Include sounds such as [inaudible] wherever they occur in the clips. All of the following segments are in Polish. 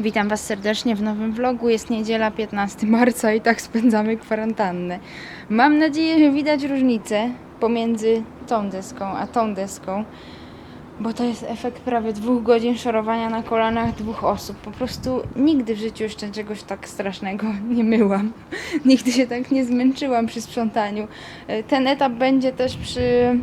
Witam Was serdecznie w nowym vlogu. Jest niedziela 15 marca i tak spędzamy kwarantannę. Mam nadzieję, że widać różnicę pomiędzy tą deską a tą deską, bo to jest efekt prawie dwóch godzin szorowania na kolanach dwóch osób. Po prostu nigdy w życiu jeszcze czegoś tak strasznego nie myłam. [laughs] Nigdy się tak nie zmęczyłam przy sprzątaniu. E, Ten etap będzie też przy e,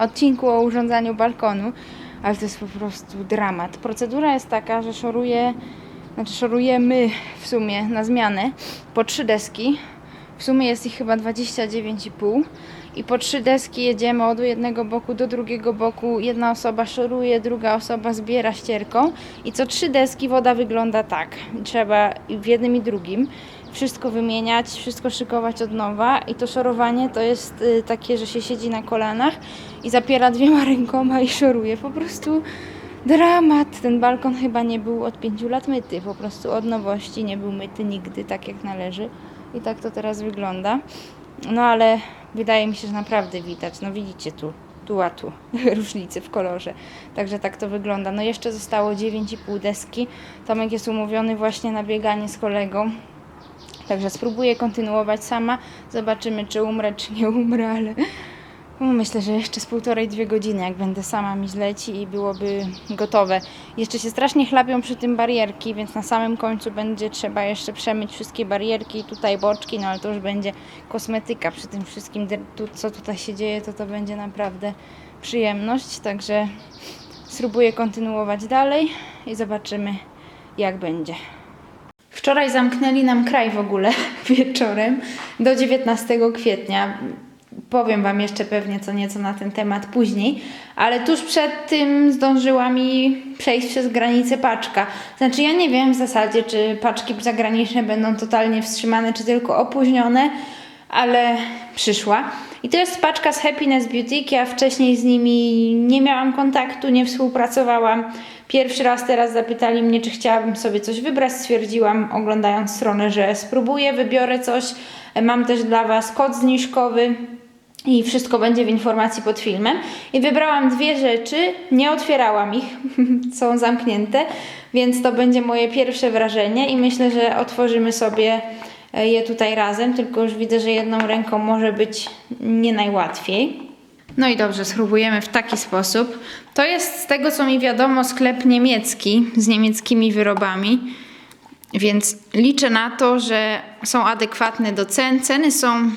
odcinku o urządzaniu balkonu, ale to jest po prostu dramat. Procedura jest taka, że szoruję, znaczy szorujemy w sumie na zmianę po trzy deski. W sumie jest ich chyba 29,5 i po trzy deski jedziemy od jednego boku do drugiego boku. Jedna osoba szoruje, druga osoba zbiera ścierką i co trzy deski woda wygląda tak. Trzeba w jednym i drugim wszystko wymieniać, wszystko szykować od nowa i to szorowanie to jest y, takie, że się siedzi na kolanach i zapiera dwiema [laughs] rękoma i szoruje. Po prostu dramat. Ten balkon chyba nie był od pięciu lat myty, po prostu od nowości nie był myty nigdy tak jak należy i tak to teraz wygląda. No ale wydaje mi się, że naprawdę widać. No widzicie tu, tu a tu [laughs] różnice w kolorze. Także tak to wygląda. No jeszcze zostało 9,5 deski. Tomek jest umówiony właśnie na bieganie z kolegą. Także spróbuję kontynuować sama. Zobaczymy, czy umrę, czy nie umrę, ale no, myślę, że jeszcze z półtorej, dwie godziny, jak będę sama, mi zleci i byłoby gotowe. Jeszcze się strasznie chlapią przy tym barierki, więc na samym końcu będzie trzeba jeszcze przemyć wszystkie barierki, tutaj boczki, no ale to już będzie kosmetyka przy tym wszystkim, co tutaj się dzieje, to to będzie naprawdę przyjemność. Także spróbuję kontynuować dalej i zobaczymy, jak będzie. Wczoraj zamknęli nam kraj w ogóle [laughs] wieczorem do 19 kwietnia. Powiem Wam jeszcze pewnie co nieco na ten temat później, ale tuż przed tym zdążyła mi przejść przez granicę paczka. Znaczy, ja nie wiem w zasadzie, czy paczki zagraniczne będą totalnie wstrzymane, czy tylko opóźnione, ale przyszła. I to jest paczka z Happiness Boutique. Ja wcześniej z nimi nie miałam kontaktu, nie współpracowałam. Pierwszy raz teraz zapytali mnie, czy chciałabym sobie coś wybrać. Stwierdziłam, oglądając stronę, że spróbuję, wybiorę coś. Mam też dla Was kod zniżkowy. I wszystko będzie w informacji pod filmem. I wybrałam dwie rzeczy, nie otwierałam ich, [laughs] są zamknięte, więc to będzie moje pierwsze wrażenie i myślę, że otworzymy sobie e, je tutaj razem, tylko już widzę, że jedną ręką może być nie najłatwiej. No i dobrze, spróbujemy w taki sposób. To jest z tego, co mi wiadomo, sklep niemiecki z niemieckimi wyrobami. Więc liczę na to, że są adekwatne do cen. Ceny są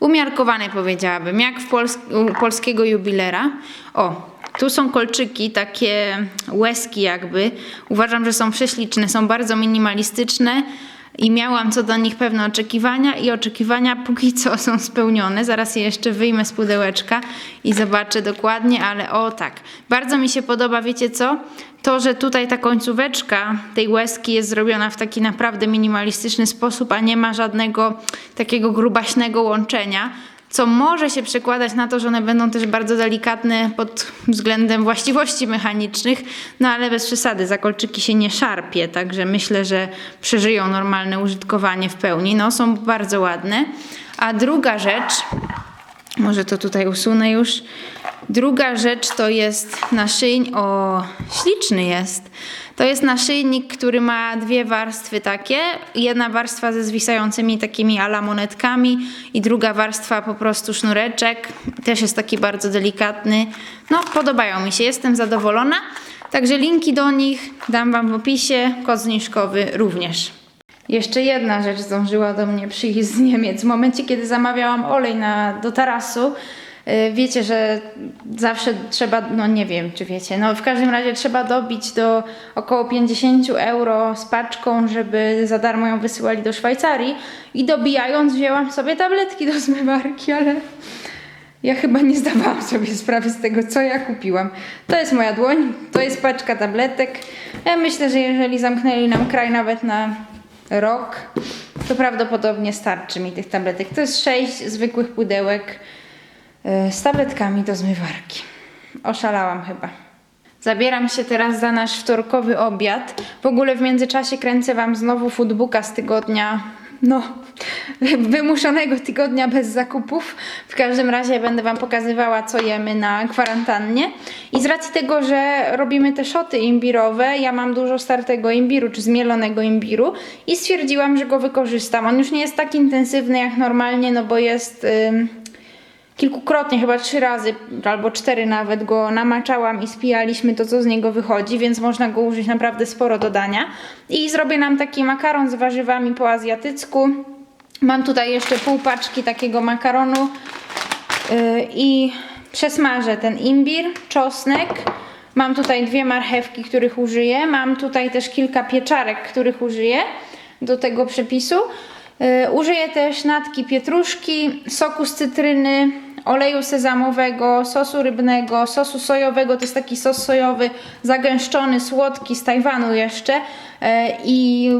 umiarkowane, powiedziałabym, jak w pols polskiego jubilera. O, tu są kolczyki, takie łezki jakby. Uważam, że są prześliczne, są bardzo minimalistyczne i miałam co do nich pewne oczekiwania i oczekiwania póki co są spełnione. Zaraz je jeszcze wyjmę z pudełeczka i zobaczę dokładnie, ale o tak. Bardzo mi się podoba, wiecie co? To, że tutaj ta końcóweczka tej łezki jest zrobiona w taki naprawdę minimalistyczny sposób, a nie ma żadnego takiego grubaśnego łączenia co może się przekładać na to, że one będą też bardzo delikatne pod względem właściwości mechanicznych, no ale bez przesady, zakolczyki się nie szarpie, także myślę, że przeżyją normalne użytkowanie w pełni. No, są bardzo ładne. A druga rzecz, może to tutaj usunę już. Druga rzecz to jest naszyjnik. O, śliczny jest. To jest naszyjnik, który ma dwie warstwy takie. Jedna warstwa ze zwisającymi takimi ala monetkami i druga warstwa po prostu sznureczek. Też jest taki bardzo delikatny. No, podobają mi się, jestem zadowolona. Także linki do nich dam Wam w opisie, kod zniżkowy również. Jeszcze jedna rzecz zdążyła do mnie przyjść z Niemiec. W momencie, kiedy zamawiałam olej na, do tarasu, wiecie, że zawsze trzeba, no nie wiem, czy wiecie, no w każdym razie trzeba dobić do około 50 euro z paczką, żeby za darmo ją wysyłali do Szwajcarii. I dobijając wzięłam sobie tabletki do zmywarki, ale ja chyba nie zdawałam sobie sprawy z tego, co ja kupiłam. To jest moja dłoń, to jest paczka tabletek. Ja myślę, że jeżeli zamknęli nam kraj nawet na rok, to prawdopodobnie starczy mi tych tabletek. To jest sześć zwykłych pudełek z tabletkami do zmywarki. Oszalałam chyba. Zabieram się teraz za nasz wtorkowy obiad. W ogóle w międzyczasie kręcę Wam znowu foodbooka z tygodnia no, [laughs] wymuszonego tygodnia bez zakupów. W każdym razie będę Wam pokazywała, co jemy na kwarantannie. I z racji tego, że robimy te szoty imbirowe, ja mam dużo startego imbiru, czy zmielonego imbiru i stwierdziłam, że go wykorzystam. On już nie jest tak intensywny jak normalnie, no bo jest... Ym, kilkukrotnie, chyba trzy razy albo cztery nawet go namaczałam i spijaliśmy to, co z niego wychodzi, więc można go użyć naprawdę sporo do dania. I zrobię nam taki makaron z warzywami po azjatycku. Mam tutaj jeszcze pół paczki takiego makaronu yy, i przesmażę ten imbir, czosnek. Mam tutaj dwie marchewki, których użyję. Mam tutaj też kilka pieczarek, których użyję do tego przepisu. Yy, Użyję też natki pietruszki, soku z cytryny, oleju sezamowego, sosu rybnego, sosu sojowego. To jest taki sos sojowy zagęszczony, słodki z Tajwanu jeszcze. Yy, I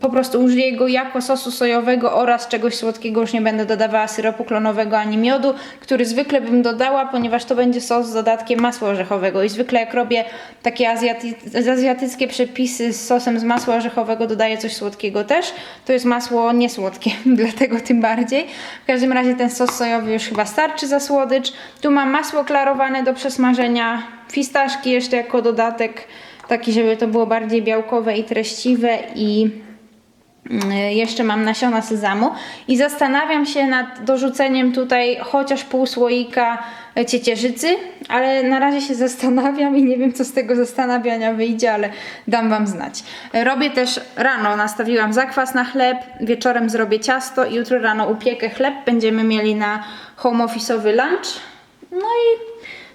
po prostu użyję go jako sosu sojowego oraz czegoś słodkiego. Już nie będę dodawała syropu klonowego ani miodu, który zwykle bym dodała, ponieważ to będzie sos z dodatkiem masła orzechowego. I zwykle jak robię takie azjaty- azjatyckie przepisy z sosem z masła orzechowego, dodaję coś słodkiego też. To jest masło niesłodkie, [laughs] dlatego tym bardziej. W każdym razie ten sos sojowy już chyba starczy za słodycz. Tu mam masło klarowane do przesmażenia, fistaszki jeszcze jako dodatek, taki żeby to było bardziej białkowe i treściwe i Mm, jeszcze mam nasiona sezamu i zastanawiam się nad dorzuceniem tutaj chociaż pół słoika ciecierzycy, ale na razie się [laughs] zastanawiam i nie wiem co z tego zastanawiania wyjdzie, ale dam wam znać. Robię też rano, nastawiłam zakwas na chleb, wieczorem zrobię ciasto i jutro rano upiekę chleb, będziemy mieli na home office'owy lunch. No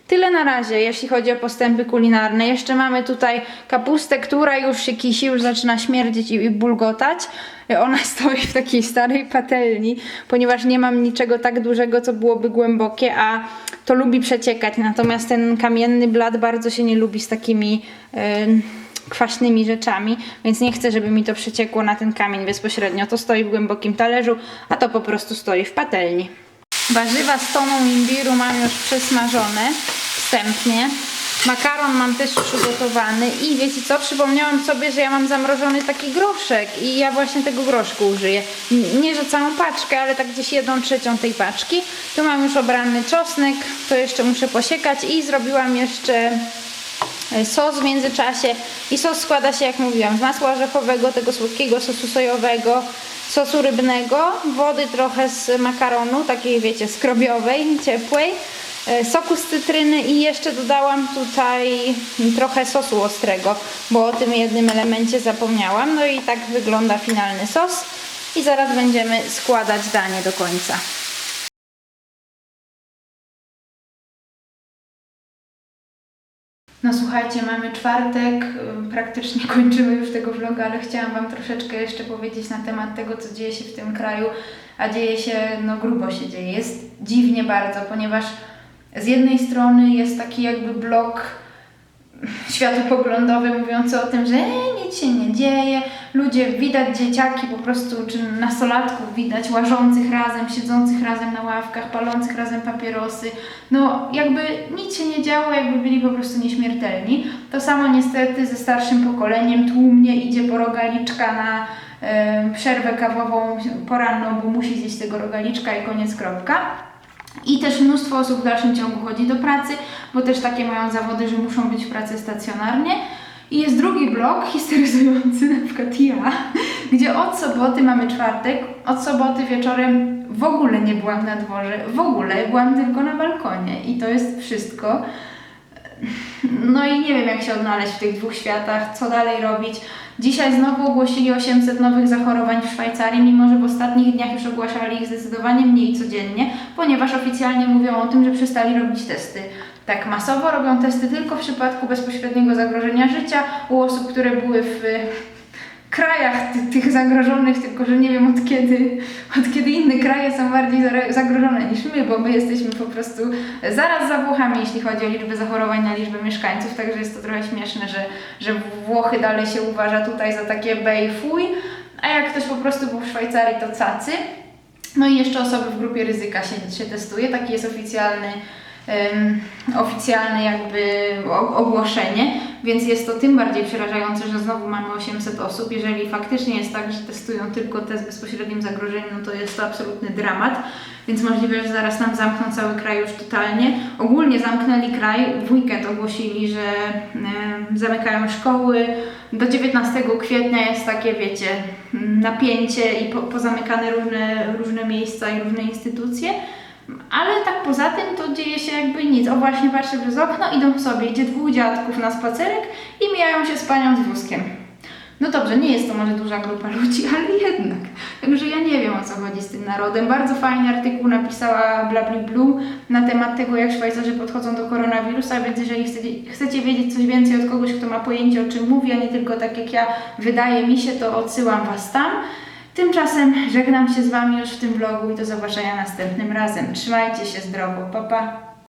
Tyle na razie, jeśli chodzi o postępy kulinarne. Jeszcze mamy tutaj kapustę, która już się kisi, już zaczyna śmierdzić i, i bulgotać. Ona [laughs] stoi w takiej starej patelni, ponieważ nie mam niczego tak dużego, co byłoby głębokie, a to lubi przeciekać. Natomiast ten kamienny blat bardzo się nie lubi z takimi em, kwaśnymi rzeczami, więc nie chcę, żeby mi to przeciekło na ten kamień bezpośrednio. To stoi w głębokim talerzu, a to po prostu stoi w patelni. Warzywa z toną imbiru mam już przesmażone wstępnie. Makaron mam też przygotowany i wiecie co, przypomniałam sobie, że ja mam zamrożony taki groszek i ja właśnie tego groszku użyję. Nie, że całą paczkę, ale tak gdzieś jedną trzecią tej paczki. Tu mam już obrany czosnek, to jeszcze muszę posiekać i zrobiłam jeszcze e, sos w międzyczasie i sos składa się, jak mówiłam, z masła orzechowego, tego słodkiego sosu sojowego, sosu rybnego, wody trochę z makaronu, takiej wiecie, skrobiowej, ciepłej, soku z cytryny i jeszcze dodałam tutaj trochę sosu ostrego, bo o tym jednym elemencie zapomniałam. No i tak wygląda finalny sos i zaraz będziemy składać danie do końca. No słuchajcie, mamy czwartek, praktycznie [laughs] kończymy już tego vloga, ale chciałam Wam troszeczkę jeszcze powiedzieć na temat tego, co dzieje się w tym kraju, a dzieje się, no grubo się dzieje, jest dziwnie bardzo, ponieważ z jednej strony jest taki jakby blok światopoglądowy mówiący o tym, że nic się nie dzieje, ludzie, widać dzieciaki po prostu, czy nastolatków widać łażących razem, siedzących razem na ławkach, palących razem papierosy, no jakby nic się nie działo, jakby byli po prostu nieśmiertelni. To samo niestety ze starszym pokoleniem, tłumnie idzie po rogaliczka na e, przerwę kawową poranną, bo musi zjeść tego rogaliczka i koniec kropka. I też mnóstwo osób w dalszym ciągu chodzi do pracy, bo też takie mają zawody, że muszą być w pracy stacjonarnie. I jest drugi blok [laughs] histeryzujący, na przykład ja, gdzie od soboty mamy czwartek, od soboty wieczorem w ogóle nie byłam na dworze, w ogóle byłam tylko na balkonie i to jest wszystko. No i nie wiem, jak się odnaleźć w tych dwóch światach, co dalej robić. Dzisiaj znowu ogłosili 800 nowych zachorowań w Szwajcarii, mimo że w ostatnich dniach już ogłaszali ich zdecydowanie mniej codziennie, ponieważ oficjalnie mówią o tym, że przestali robić testy. Tak masowo robią testy tylko w przypadku bezpośredniego zagrożenia życia u osób, które były w krajach ty, tych zagrożonych, tylko że nie wiem od kiedy, od kiedy inne kraje są bardziej zagrożone niż my, bo my jesteśmy po prostu zaraz za Włochami, jeśli chodzi o liczbę zachorowań na liczbę mieszkańców, także jest to trochę śmieszne, że, że Włochy dalej się uważa tutaj za takie bej fuj, a jak ktoś po prostu był w Szwajcarii, to cacy. No i jeszcze osoby w grupie ryzyka się, się testuje, taki jest oficjalny em, oficjalne jakby ogłoszenie, więc jest to tym bardziej przerażające, że znowu mamy 800 osób. Jeżeli faktycznie jest tak, że testują tylko te z bezpośrednim zagrożeniem, no to jest to absolutny dramat, więc możliwe, że zaraz nam zamkną cały kraj już totalnie. Ogólnie zamknęli kraj, w weekend ogłosili, że em, zamykają szkoły. Do 19 kwietnia jest takie, wiecie, napięcie i po, pozamykane różne, różne miejsca i różne instytucje. Ale tak poza tym to dzieje się jakby nic. O właśnie patrzę przez okno, idą sobie, idzie dwóch dziadków na spacerek i mijają się z panią z wózkiem. No dobrze, nie jest to może duża grupa ludzi, [laughs] ale jednak. Także ja nie wiem o co chodzi z tym narodem. Bardzo fajny artykuł napisała Blabli Blue na temat tego, jak Szwajcarzy podchodzą do koronawirusa, więc jeżeli chcecie, chcecie wiedzieć coś więcej od kogoś, kto ma pojęcie o czym mówi, a nie tylko tak jak ja, wydaje mi się, to odsyłam Was tam. Tymczasem żegnam się z Wami już w tym vlogu i do zobaczenia następnym razem. Trzymajcie się zdrowo, pa pa!